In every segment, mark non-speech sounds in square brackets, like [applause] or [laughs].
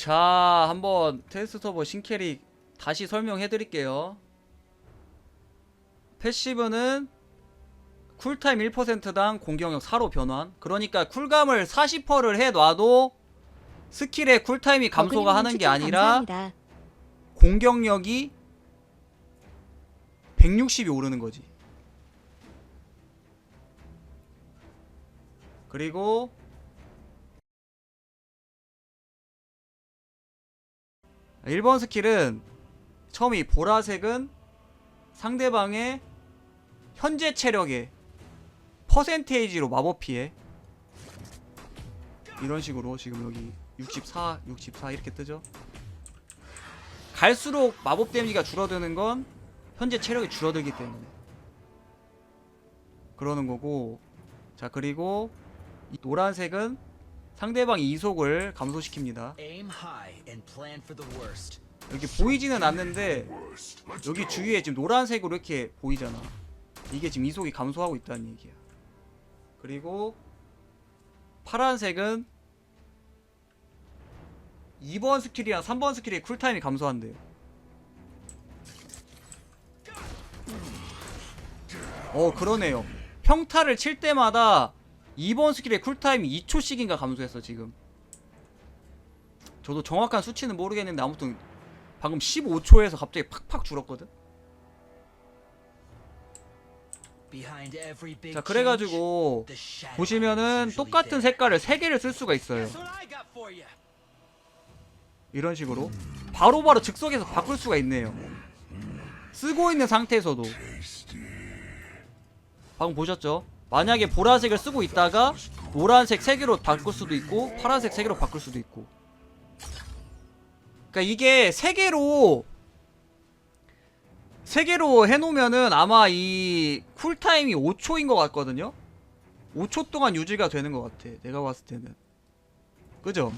자, 한번 테스트 서버 신캐릭 다시 설명해 드릴게요. 패시브는 쿨타임 1%당 공격력 4로 변환. 그러니까 쿨감을 40%를 해 놔도 스킬의 쿨타임이 감소가 하는 게 아니라 감사합니다. 공격력이 160이 오르는 거지. 그리고 일번 스킬은 처음 이 보라색은 상대방의 현재 체력의 퍼센테이지로 마법 피해 이런 식으로 지금 여기 64, 64 이렇게 뜨죠. 갈수록 마법 데미지가 줄어드는 건 현재 체력이 줄어들기 때문에 그러는 거고 자 그리고 이 노란색은 상대방의 이속을 감소시킵니다. 여기 보이지는 않는데 여기 주위에 지금 노란색으로 이렇게 보이잖아. 이게 지금 이속이 감소하고 있다는 얘기야. 그리고 파란색은 2번 스킬이랑 3번 스킬의 쿨타임이 감소한대요. 어 그러네요. 평타를 칠 때마다 2번 스킬의 쿨타임이 2초씩인가 감소했어 지금 저도 정확한 수치는 모르겠는데 아무튼 방금 15초에서 갑자기 팍팍 줄었거든 자 그래가지고 보시면은 똑같은. 색깔을 3개를 쓸 수가 있어요? 이런 식으로 바로바로 즉석에서 바꿀 수가 있네요 쓰고 있는 상태에서도 방금 보셨죠? 만약에 보라색을 쓰고 있다가 노란색 3개로 바꿀 수도 있고 파란색 3개로 바꿀 수도 있고 그러니까 이게 3개로 3개로 해놓으면은 아마 이 쿨타임이 5초인 것 같거든요? 5초 동안 유지가 되는 것 같아 내가 봤을 때는 그죠?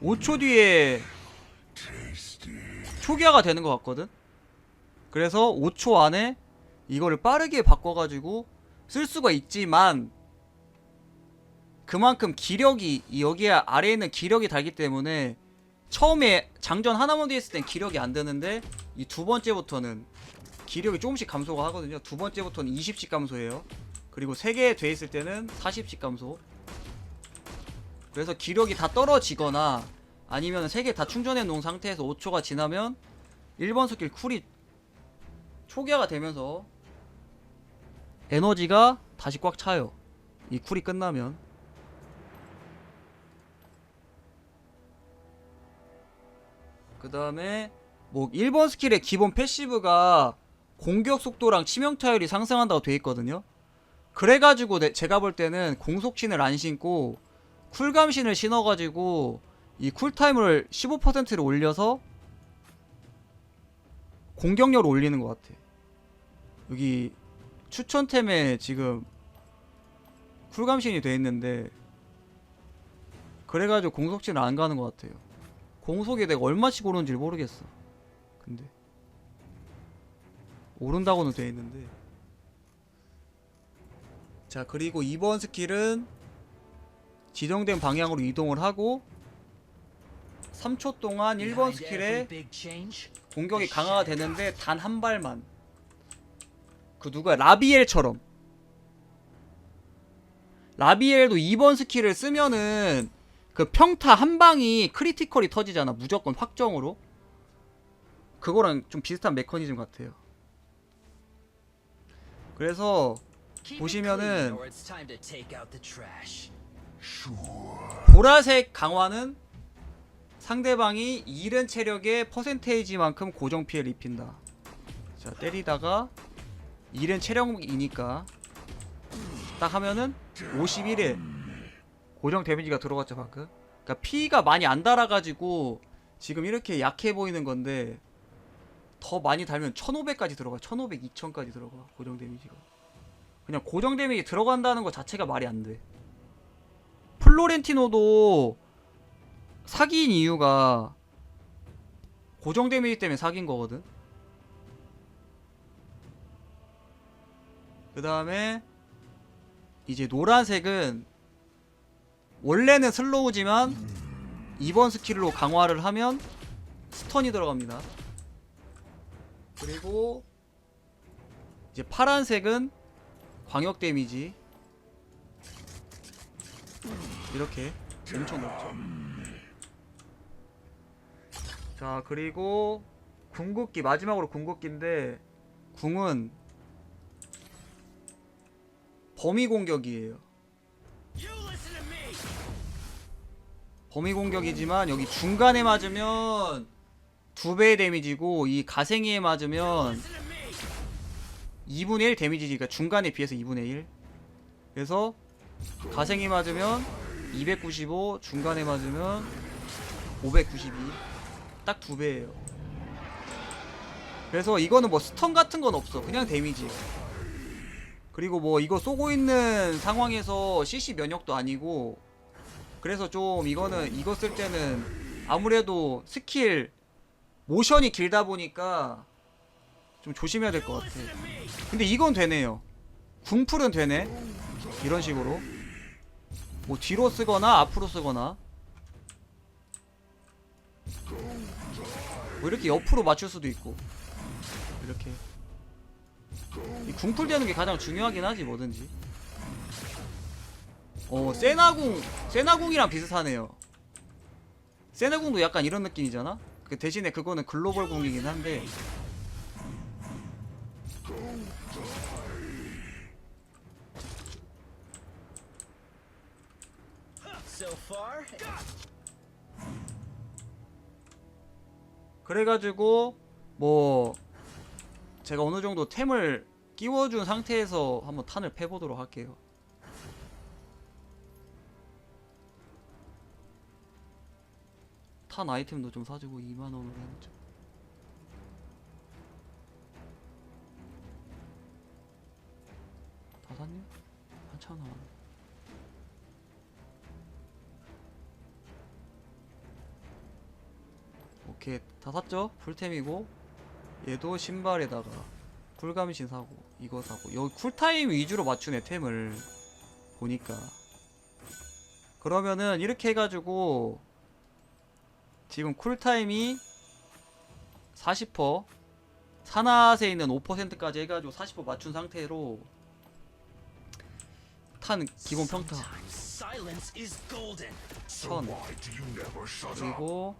5초 뒤에 초기화가 되는 것 같거든? 그래서 5초 안에 이거를 빠르게 바꿔가지고 쓸 수가 있지만 그만큼 기력이 이 여기에 아래에 있는 기력이 달기 때문에 처음에 장전 하나만 돼 있을 땐 기력이 안 되는데 이 두 번째부터는 기력이 조금씩 감소가 하거든요. 두 번째부터는 20씩 감소해요. 그리고 세개돼 있을 때는 40씩 감소. 그래서 기력이 다 떨어지거나 아니면 세개다 충전해 놓은 상태에서 5초가 지나면 1번 스킬 쿨이 초기화가 되면서 에너지가 다시 꽉 차요. 이 쿨이 끝나면. 그 다음에 뭐 1번 스킬의 기본 패시브가 공격 속도랑 치명 타율이 상승한다고 돼 있거든요. 그래가지고 내- 제가 볼 때는 공속신을 안 신고 쿨감신을 신어가지고 이 쿨타임을 15%를 올려서 공격력을 올리는 것 같아. 여기 추천템에 지금 쿨감신이 돼 있는데 그래가지고 공속신을 안 가는 것 같아요. 공속이 내가 얼마씩 오르는지 모르겠어. 근데 오른다고는 돼 있는데. 자 그리고 2번 스킬은 지정된 방향으로 이동을 하고 3초 동안 1번 Behind 스킬에 공격이 강화가 되는데 단 한 발만 그 누가 라비엘처럼. 라비엘도 2번 스킬을 쓰면은 그 평타 한 방이 크리티컬이 터지잖아. 무조건 확정으로. 그거랑 좀 비슷한 메커니즘 같아요. 그래서 보시면은. 보라색 강화는 상대방이 잃은 체력의 퍼센테이지만큼 고정 피해를 입힌다. 자, 때리다가 잃은 체력이니까 딱 하면은 51에 고정 데미지가 들어갔죠, 방금. 그러니까 피가 많이 안 달아가지고 지금 이렇게 약해 보이는 건데 더 많이 달면 1500까지 들어가. 1500, 2000까지 들어가. 고정 데미지가. 그냥 고정 데미지 들어간다는 것 자체가 말이 안 돼. 플로렌티노도 사기인 이유가 고정 데미지 때문에 사기인 거거든. 그 다음에 이제 노란색은 원래는 슬로우지만 2번 스킬로 강화를 하면 스턴이 들어갑니다. 그리고 이제 파란색은 광역 데미지 이렇게 엄청 넓죠. 자 그리고 궁극기 마지막으로 궁극기인데 궁은 범위 공격이에요. 범위 공격이지만 여기 중간에 맞으면 두 배의 데미지고 이 가생이에 맞으면 2분의 1 데미지니까 중간에 비해서 2분의 1 그래서 가생이 맞으면 295 중간에 맞으면 592 딱 두 배예요. 그래서 이거는 뭐 스턴 같은 건 없어. 그냥 데미지 그리고 뭐 이거 쏘고 있는 상황에서 CC 면역도 아니고 그래서 좀 이거는 이거 쓸 때는 아무래도 스킬 모션이 길다 보니까 좀 조심해야 될 것 같아. 근데 이건 되네요. 궁풀은 되네. 이런 식으로. 뭐 뒤로 쓰거나 앞으로 쓰거나. 뭐 이렇게 옆으로 맞출 수도 있고. 이렇게. 이 궁풀 되는 게 가장 중요하긴 하지 뭐든지. 어 세나궁 세나궁이랑 비슷하네요. 세나궁도 약간 이런 느낌이잖아. 그 대신에 그거는 글로벌 궁이긴 한데 그래가지고 뭐 제가 어느 정도 템을 끼워준 상태에서 한번 탄을 패보도록 할게요. 탄 아이템도 좀 사주고 2만 원으로 해놓자. 다 샀냐? 남았네. 오케이 다 샀죠? 풀템이고 얘도 신발에다가 쿨감신 사고 이거 사고. 여기 쿨타임 위주로 맞추네 템을. 보니까. 그러면은 이렇게 해가지고 지금 쿨타임이 40% 산화세 있는 5%까지 해가지고 40% 맞춘 상태로 탄 기본 평타. 천. 그리고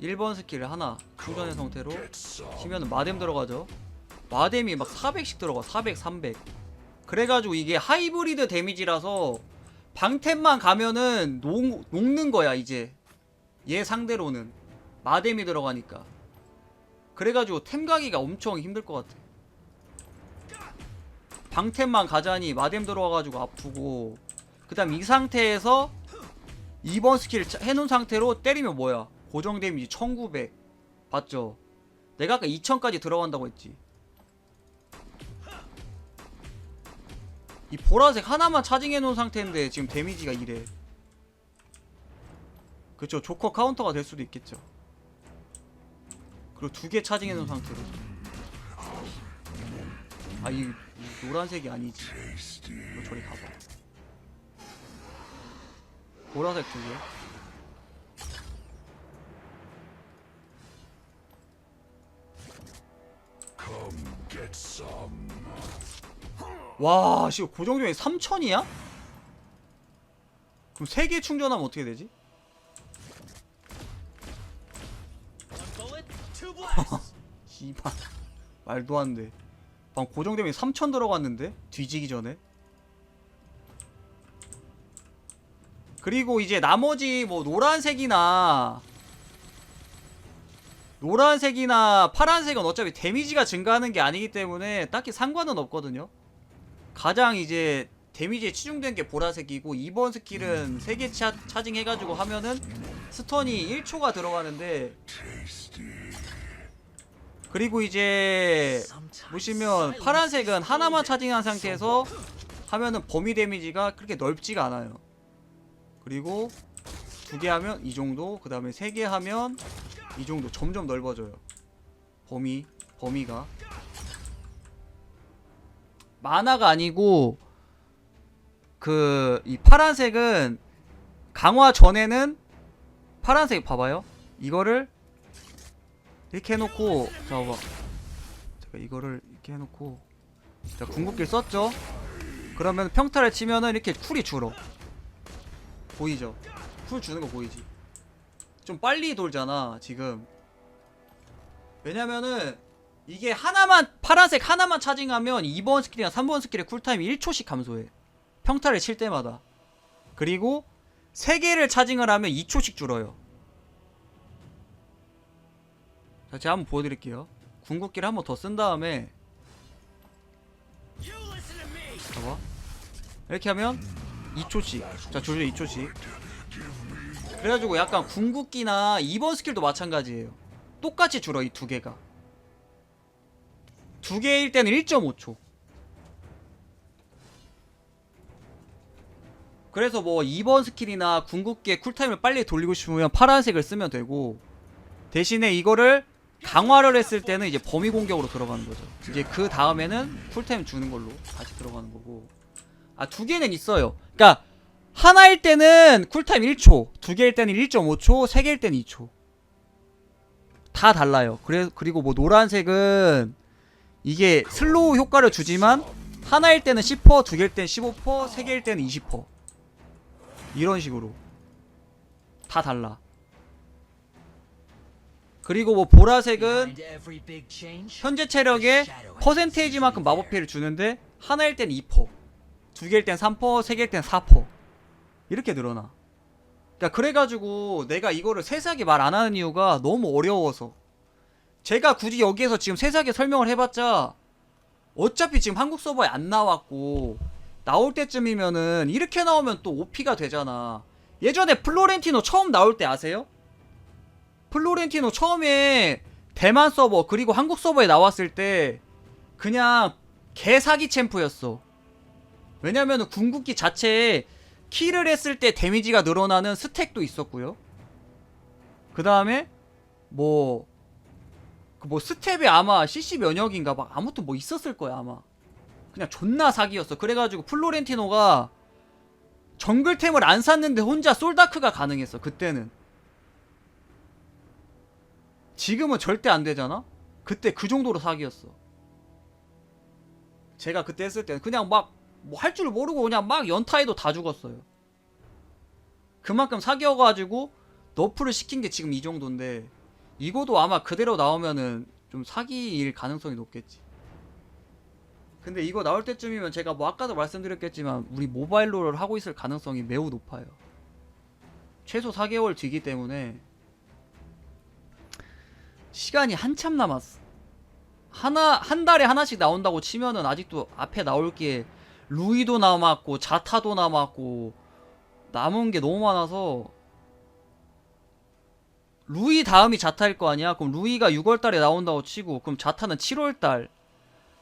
1번 스킬을 하나 충전의 상태로 치면은 마뎀 들어가죠. 마뎀이 막 400씩 들어가 400 300 그래가지고 이게 하이브리드 데미지라서 방템만 가면은 녹, 녹는 거야 이제. 얘 상대로는. 마뎀이 들어가니까. 그래가지고 템 가기가 엄청 힘들 것 같아. 방템만 가자니 마뎀 들어와가지고 아프고. 그 다음 이 상태에서 2번 스킬 차- 해놓은 상태로 때리면 뭐야 고정 데미지 1900 봤죠? 내가 아까 2000까지 들어간다고 했지. 이 보라색 하나만 차징해 놓은 상태인데 지금 데미지가 이래. 그쵸? 조커 카운터가 될 수도 있겠죠. 그리고 두 개 차징해 놓은 상태로. 아이 이 노란색이 아니지. 이거 저리 가봐. 보라색 두 개. 와, 씨, 고정중에 3천이야? 그럼 3개 충전하면 어떻게 되지? [laughs] 씨발. 말도 안 돼. 방 고정되면 3천 들어갔는데? 뒤지기 전에? 그리고 이제 나머지 뭐 노란색이나 노란색이나 파란색은 어차피 데미지가 증가하는 게 아니기 때문에 딱히 상관은 없거든요. 가장 이제 데미지에 치중된 게 보라색이고 2번 스킬은 3개 차, 차징 해가지고 하면은 스턴이 1초가 들어가는데 그리고 이제 보시면 파란색은 하나만. 차징한 상태에서 하면은 범위 데미지가 그렇게 넓지가 않아요. 그리고 두 개 하면 이 정도, 그 다음에 세 개 하면 이 정도 점점 넓어져요. 범위, 범위가. 만화가 아니고 그 이 파란색은 강화 전에는 파란색 봐봐요. 이거를 이렇게 해놓고 잠깐만. 제가 이거를 이렇게 해놓고 자 궁극기를 썼죠. 그러면 평타를 치면은 이렇게 쿨이 줄어. 보이죠? 쿨 주는 거 보이지? 좀 빨리 돌잖아 지금. 왜냐면은 이게 하나만 파란색 하나만 차징하면 2번 스킬이나 3번 스킬의 쿨타임이 1초씩 감소해. 평타를 칠 때마다. 그리고 3개를 차징을 하면 2초씩 줄어요. 자, 제가 한번 보여드릴게요. 궁극기를 한번 더 쓴 다음에. 봐봐. 이렇게 하면 2초씩. 자, 조절 2초씩. 그래가지고 약간 궁극기나 2번 스킬도 마찬가지예요. 똑같이 줄어, 이 두 개가. 두 개일 때는 1.5초. 그래서 뭐 2번 스킬이나 궁극기의 쿨타임을 빨리 돌리고 싶으면 파란색을 쓰면 되고 대신에 이거를 강화를 했을 때는 이제 범위 공격으로 들어가는 거죠. 이제 그 다음에는 쿨타임 주는 걸로 다시 들어가는 거고. 아, 두 개는 있어요. 그러니까 하나일 때는 쿨타임 1초, 두 개일 때는 1.5초, 세 개일 때는 2초. 다 달라요. 그래 그리고 뭐 노란색은 이게 슬로우 효과를 주지만 하나일 때는 10%, 두 개일 때는 15%, 세 개일 때는 20%. 이런 식으로 다 달라. 그리고 뭐 보라색은 현재 체력의 퍼센테이지만큼 마법 피해를 주는데 하나일 땐 2%, 두 개일 땐 3%, 세 개일 땐 4% 이렇게 늘어나. 그러니까 그래가지고 내가 이거를 세세하게 말 안 하는 이유가 너무 어려워서. 제가 굳이 여기에서 지금 세세하게 설명을 해봤자 어차피 지금 한국 서버에 안 나왔고 나올 때쯤이면은 이렇게 나오면 또 OP가 되잖아. 예전에 플로렌티노 처음 나올 때 아세요? 플로렌티노 처음에 대만 서버 그리고 한국 서버에 나왔을 때 그냥 개사기 챔프였어. 왜냐면은 궁극기 자체에 킬을 했을 때 데미지가 늘어나는 스택도 있었고요. 그 다음에 뭐, 그 뭐 스텝에 아마 CC 면역인가 막 아무튼 뭐 있었을 거야 아마. 그냥 존나 사기였어. 그래가지고 플로렌티노가 정글템을 안 샀는데 혼자 솔다크가 가능했어 그때는. 지금은 절대 안 되잖아? 그때 그 정도로 사기였어. 제가 그때 했을 때는 그냥 막 뭐 할 줄 모르고 그냥 막 연타에도 다 죽었어요. 그만큼 사기여가지고 너프를 시킨 게 지금 이 정도인데 이거도 아마 그대로 나오면은 좀 사기일 가능성이 높겠지. 근데 이거 나올 때쯤이면 제가 뭐 아까도 말씀드렸겠지만 우리 모바일로를 하고 있을 가능성이 매우 높아요. 최소 4개월 뒤기 때문에 시간이 한참 남았어. 하나 한 달에 하나씩 나온다고 치면은 아직도 앞에 나올 게 루이도 남았고 자타도 남았고 남은 게 너무 많아서 루이 다음이 자타일 거 아니야? 그럼 루이가 6월 달에 나온다고 치고 그럼 자타는 7월 달.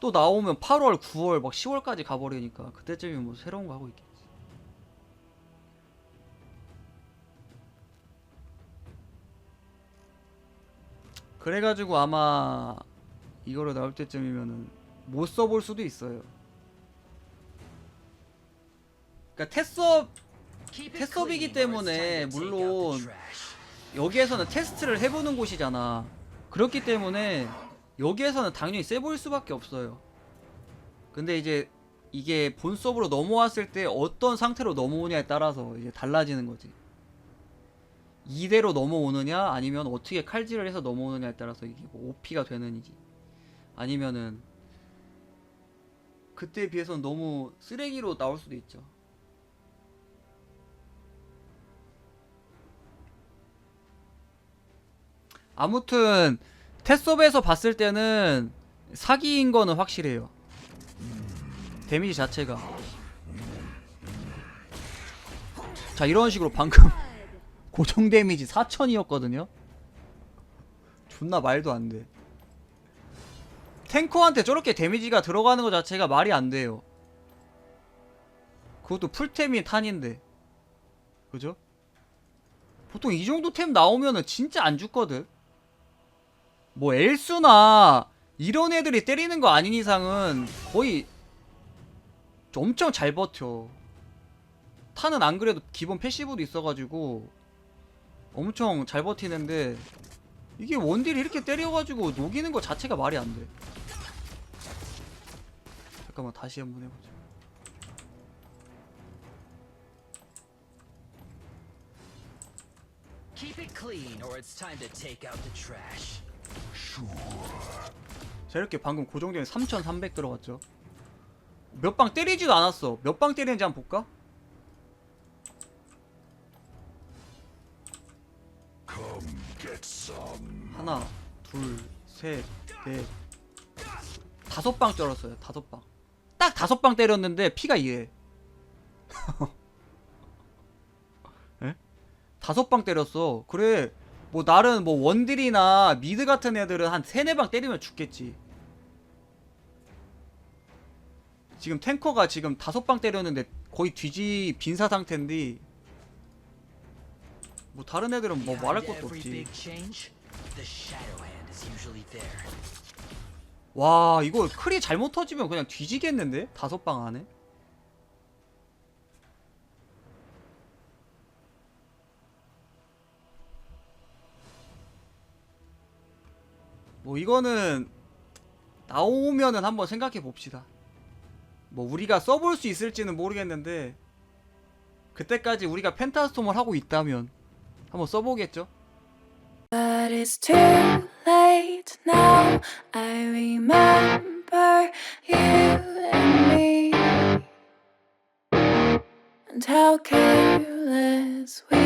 또 나오면 8월, 9월, 막 10월까지 가버리니까 그때쯤이면 뭐 새로운 거 하고 있겠지. 그래가지고 아마 이거로 나올 때쯤이면은 못 써볼 수도 있어요. 그러니까 테스업 테스업이기 때문에 물론. 여기에서는 테스트를 해보는 곳이잖아. 그렇기 때문에 여기에서는 당연히 세 보일 수밖에 없어요. 근데 이제 이게 본 서브로 넘어왔을 때 어떤 상태로 넘어오냐에 따라서 이제 달라지는 거지. 이대로 넘어오느냐 아니면 어떻게 칼질을 해서 넘어오느냐에 따라서 이게 뭐 OP가 되는지 아니면은 그때에 비해서는 너무 쓰레기로 나올 수도 있죠. 아무튼 테스업에서 봤을 때는 사기인 거는 확실해요. 데미지 자체가. 자 이런 식으로 방금 [laughs] 고정 데미지 4천이었거든요. 존나 말도 안 돼. 탱커한테 저렇게 데미지가 들어가는 것 자체가 말이 안 돼요. 그것도 풀템이 탄인데. 그죠? 보통 이 정도 템 나오면은 진짜 안 죽거든. 뭐 엘수나 이런 애들이 때리는 거 아닌 이상은 거의 엄청 잘 버텨. 타는 안 그래도 기본 패시브도 있어가지고 엄청 잘 버티는데 이게 원딜 이렇게 때려가지고 녹이는 거 자체가 말이 안 돼. 잠깐만 다시 한번 해보자. Keep it clean, or it's time to take out the trash. 자 이렇게 방금 고정되면 3,300 들어갔죠. 몇 방 때리지도 않았어. 몇 방 때리는지 한번 볼까? 하나, 둘, 셋, 넷, 다섯 방 때렸어요. 다섯 방. 딱 다섯 방 때렸는데 피가 이래. [laughs] 에? 다섯 방 때렸어. 그래. 뭐 나는 뭐 원딜이나 미드 같은 애들은 한 세네 방 때리면 죽겠지. 지금 탱커가 지금 다섯 방 때렸는데 거의 뒤지 빈사 상태인데 뭐 다른 애들은 뭐 말할 것도 없지. 와 이거 크리 잘못 터지면 그냥 뒤지겠는데? 다섯 방 안에? 뭐 이거는 나오면은 한번 생각해 봅시다. 뭐 우리가 써볼 수 있을지는 모르겠는데 그때까지 우리가 펜타스톰을 하고 있다면 한번 써보겠죠? But it's too late now. I remember you and me, and how careless we